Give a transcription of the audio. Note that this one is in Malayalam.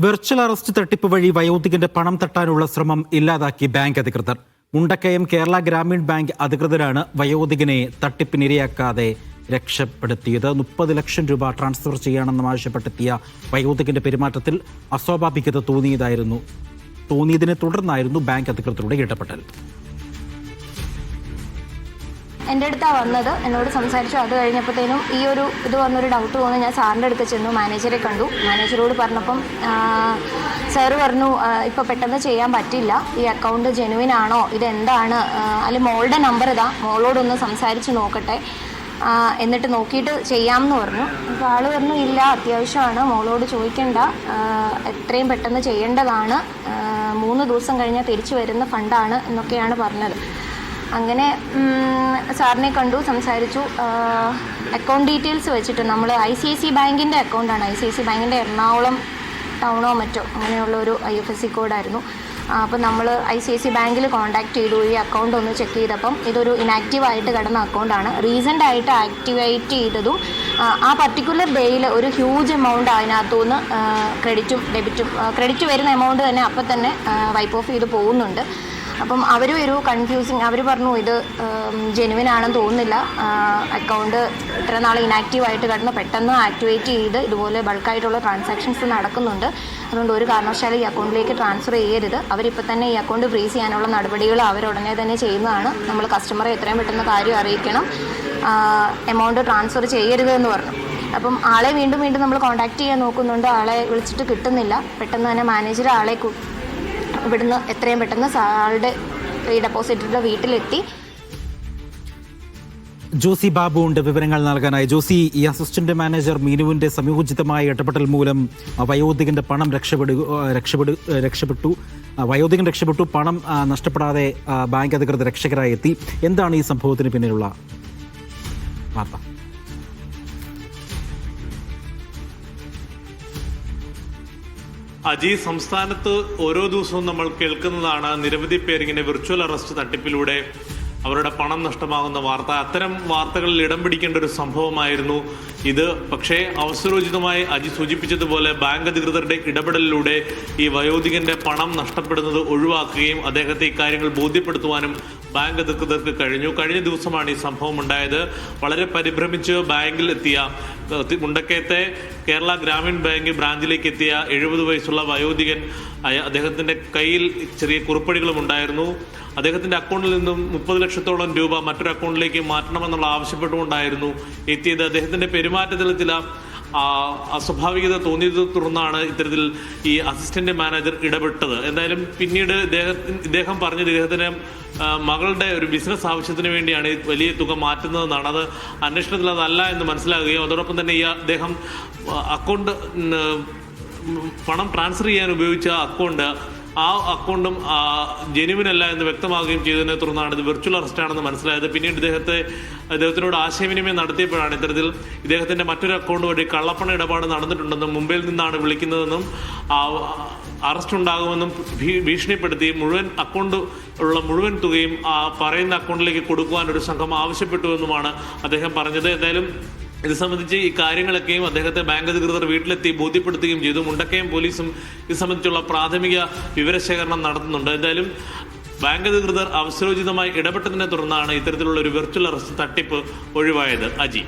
വെർച്വൽ അറസ്റ്റ് തട്ടിപ്പ് വഴി വയോധികന്റെ പണം തട്ടാനുള്ള ശ്രമം ഇല്ലാതാക്കി ബാങ്ക് അധികൃതർ. മുണ്ടക്കയം കേരള ഗ്രാമീൺ ബാങ്ക് അധികൃതരാണ് വയോധികനെ തട്ടിപ്പിനിരയാക്കാതെ രക്ഷപ്പെടുത്തിയത്. മുപ്പത് ലക്ഷം രൂപ ട്രാൻസ്ഫർ ചെയ്യണമെന്ന് ആവശ്യപ്പെട്ടെത്തിയ വയോധികന്റെ പെരുമാറ്റത്തിൽ അസ്വാഭാവികത തോന്നിയതായിരുന്നു. തോന്നിയതിനെ തുടർന്നായിരുന്നു ബാങ്ക് അധികൃതരുടെ ഇടപെടൽ. എന്റെ അടുത്താണ് വന്നത്. എന്നോട് സംസാരിച്ചു. അത് കഴിഞ്ഞപ്പോഴത്തേനും ഈ ഒരു ഇത് വന്നൊരു ഡൗട്ട് തോന്നി ഞാൻ സാറിന്റെ അടുത്ത് ചെന്നു. മാനേജറെ കണ്ടു. മാനേജറോട് പറഞ്ഞപ്പം സാറ് പറഞ്ഞു ഇപ്പോൾ പെട്ടെന്ന് ചെയ്യാൻ പറ്റില്ല. ഈ അക്കൗണ്ട് ജെനുവിൻ ആണോ? ഇതെന്താണ്? അല്ലെങ്കിൽ മോളുടെ നമ്പർ ഇതാ. മോളോടൊന്ന് സംസാരിച്ച് നോക്കട്ടെ. എന്നിട്ട് നോക്കിയിട്ട് ചെയ്യാമെന്ന് പറഞ്ഞു. അപ്പോൾ ആൾ പറഞ്ഞു ഇല്ല അത്യാവശ്യമാണ്. മോളോട് ചോദിക്കേണ്ട. എത്രയും പെട്ടെന്ന് ചെയ്യേണ്ടതാണ്. മൂന്ന് ദിവസം കഴിഞ്ഞാൽ തിരിച്ചു വരുന്ന ഫണ്ടാണ് എന്നൊക്കെയാണ് പറഞ്ഞത്. അങ്ങനെ സാറിനെ കണ്ടു സംസാരിച്ചു. അക്കൗണ്ട് ഡീറ്റെയിൽസ് വെച്ചിട്ട് നമ്മൾ ഐ സി ഐ സി ബാങ്കിന്റെ അക്കൗണ്ടാണ് ഐ സി ഐ സി ബാങ്കിന്റെ എറണാകുളം ടൗണോ മറ്റോ അങ്ങനെയുള്ള ഒരു ഐ എഫ് എസ് സി കോഡായിരുന്നു അപ്പോൾ നമ്മൾ ഐ സി ഐ സി ബാങ്കിൽ കോൺടാക്ട് ചെയ്തു. ഈ അക്കൗണ്ട് ഒന്ന് ചെക്ക് ചെയ്തപ്പം ഇതൊരു ഇനാക്റ്റീവ് ആയിട്ട് കിടന്ന അക്കൗണ്ടാണ് റീസെന്റ് ആയിട്ട് ആക്ടിവേറ്റ് ചെയ്തതും ആ പർട്ടിക്കുലർ ഡേയിൽ ഒരു ഹ്യൂജ് എമൗണ്ട് അതിനകത്തുനിന്ന് ക്രെഡിറ്റും ഡെബിറ്റും ക്രെഡിറ്റ് വരുന്ന എമൗണ്ട് തന്നെ അപ്പം തന്നെ വൈപ്പ് ഓഫ് ചെയ്ത് പോകുന്നുണ്ട്. അപ്പം അവർ ഒരു കൺഫ്യൂസിങ് അവർ പറഞ്ഞു ഇത് ജെനുവിൻ ആണെന്ന് തോന്നുന്നില്ല. അക്കൗണ്ട് ഇത്ര നാൾ ഇനാക്റ്റീവ് ആയിട്ട് കിടന്ന് പെട്ടെന്ന് ആക്ടിവേറ്റ് ചെയ്ത് ഇതുപോലെ ബൾക്കായിട്ടുള്ള ട്രാൻസാക്ഷൻസ് നടക്കുന്നുണ്ട്. അതുകൊണ്ട് ഒരു കാരണവശാലും ഈ അക്കൗണ്ടിലേക്ക് ട്രാൻസ്ഫർ ചെയ്യരുത്. അവരിപ്പോൾ തന്നെ ഈ അക്കൗണ്ട് ഫ്രീസ് ചെയ്യാനുള്ള നടപടികൾ അവരുടനെ തന്നെ ചെയ്യുന്നതാണ്. നമ്മൾ കസ്റ്റമറെ എത്രയും പെട്ടെന്ന് കാര്യം അറിയിക്കണം. എമൗണ്ട് ട്രാൻസ്ഫർ ചെയ്യരുത് എന്ന് പറഞ്ഞു. അപ്പം ആളെ വീണ്ടും വീണ്ടും നമ്മൾ കോൺടാക്ട് ചെയ്യാൻ നോക്കുന്നുണ്ട്. ആളെ വിളിച്ചിട്ട് കിട്ടുന്നില്ല. പെട്ടെന്ന് തന്നെ മാനേജർ ആളെ ഇവിടുന്ന് എത്രയും പെട്ടെന്ന് ആളുടെ ഈ ഡെപ്പോസിറ്ററുടെ വീട്ടിലെത്തി. ജോസി ബാബു ഉണ്ട് വിവരങ്ങൾ നൽകാനായി. ജോസി ഈ അസിസ്റ്റന്റ് മാനേജർ മീനുവിന്റെ സംയോജിതമായ ഇടപെടൽ മൂലം വയോധികന്റെ പണം രക്ഷപ്പെടു രക്ഷപ്പെടു രക്ഷപ്പെട്ടു. വയോധികൻ രക്ഷപ്പെട്ടു. പണം നഷ്ടപ്പെടാതെ ബാങ്ക് അധികൃതർ രക്ഷകരായി എത്തി. എന്താണ് ഈ സംഭവത്തിന് പിന്നിലുള്ള വാർത്ത? അജി സംസ്ഥാനത്ത് ഓരോ ദിവസവും നമ്മൾ കേൾക്കുന്നതാണ് നിരവധി പേർ ഇങ്ങനെ വിർച്വൽ അറസ്റ്റ് തട്ടിപ്പിലൂടെ. അവരുടെ പണം നഷ്ടമാകുന്ന വാർത്ത അത്തരം വാർത്തകളിൽ ഇടം പിടിക്കേണ്ട ഒരു സംഭവമായിരുന്നു ഇത്. പക്ഷേ അവസരോചിതമായി അജി സൂചിപ്പിച്ചതുപോലെ ബാങ്ക് അധികൃതരുടെ ഇടപെടലിലൂടെ ഈ വയോധികന്റെ പണം നഷ്ടപ്പെടുന്നത് ഒഴിവാക്കുകയും അദ്ദേഹത്തെ ഇക്കാര്യങ്ങൾ ബോധ്യപ്പെടുത്തുവാനും ബാങ്ക് അധികൃതർക്ക് കഴിഞ്ഞു. കഴിഞ്ഞ ദിവസമാണ് ഈ സംഭവം ഉണ്ടായത് വളരെ പരിഭ്രമിച്ച് ബാങ്കിൽ എത്തിയ മുണ്ടക്കയത്തെ കേരള ഗ്രാമീൺ ബാങ്ക് ബ്രാഞ്ചിലേക്ക് എത്തിയ എഴുപത് വയസ്സുള്ള വയോധികൻ അദ്ദേഹത്തിന്റെ കയ്യിൽ ചെറിയ കുറിപ്പടികളും ഉണ്ടായിരുന്നു. അദ്ദേഹത്തിന്റെ അക്കൗണ്ടിൽ നിന്നും മുപ്പത് ലക്ഷത്തോളം രൂപ മറ്റൊരു അക്കൗണ്ടിലേക്ക് മാറ്റണമെന്നുള്ള ആവശ്യപ്പെട്ടുകൊണ്ടായിരുന്നു എത്തിയത്. അദ്ദേഹത്തിന്റെ പെരുമാറ്റത്തിൽ ചില അസ്വാഭാവികത തോന്നിയത് തുടർന്നാണ് ഇത്തരത്തിൽ ഈ അസിസ്റ്റന്റ് മാനേജർ ഇടപെട്ടത്. എന്തായാലും പിന്നീട് ഇദ്ദേഹം പറഞ്ഞത് ഇദ്ദേഹത്തിന് മകളുടെ ഒരു ബിസിനസ് ആവശ്യത്തിന് വേണ്ടിയാണ് വലിയ തുക മാറ്റുന്നതെന്നാണ്. അത് അന്വേഷണത്തിൽ അതല്ല എന്ന് മനസ്സിലാകുകയും അതോടൊപ്പം തന്നെ ഈ അദ്ദേഹം അക്കൗണ്ട് പണം ട്രാൻസ്ഫർ ചെയ്യാൻ ഉപയോഗിച്ച അക്കൗണ്ട് ആ അക്കൗണ്ടും ജെനുവിൻ അല്ല എന്ന് വ്യക്തമാവുകയും ചെയ്തതിനെ തുടർന്നാണ് ഇത് വെർച്വൽ അറസ്റ്റ് ആണെന്ന് മനസ്സിലായത്. പിന്നീട് ഇദ്ദേഹത്തെ ഇദ്ദേഹത്തിനോട് ആശയവിനിമയം നടത്തിയപ്പോഴാണ് ഇത്തരത്തിൽ ഇദ്ദേഹത്തിന്റെ മറ്റൊരു അക്കൗണ്ട് വഴി കള്ളപ്പണ ഇടപാട് നടന്നിട്ടുണ്ടെന്നും മുംബൈയിൽ നിന്നാണ് വിളിക്കുന്നതെന്നും അറസ്റ്റ് ഉണ്ടാകുമെന്നും ഭീഷണിപ്പെടുത്തി മുഴുവൻ അക്കൗണ്ട് ഉള്ള മുഴുവൻ തുകയും ആ പറയുന്ന അക്കൗണ്ടിലേക്ക് കൊടുക്കുവാൻ ഒരു സംഘം ആവശ്യപ്പെട്ടുവെന്നുമാണ് അദ്ദേഹം പറഞ്ഞത്. എന്തായാലും ഇത് സംബന്ധിച്ച് ഈ കാര്യങ്ങളൊക്കെയും അദ്ദേഹത്തെ ബാങ്ക് അധികൃതർ വീട്ടിലെത്തി ബോധ്യപ്പെടുത്തുകയും ചെയ്തു. മുണ്ടക്കയം പോലീസും ഇത് സംബന്ധിച്ചുള്ള പ്രാഥമിക വിവരശേഖരണം നടത്തുന്നുണ്ട്. എന്തായാലും ബാങ്ക് അധികൃതർ അവസരോചിതമായി ഇടപെട്ടതിനെ തുടർന്നാണ് ഇത്തരത്തിലുള്ള ഒരു വെർച്വൽ അറസ്റ്റ് തട്ടിപ്പ് ഒഴിവായത്. അജി.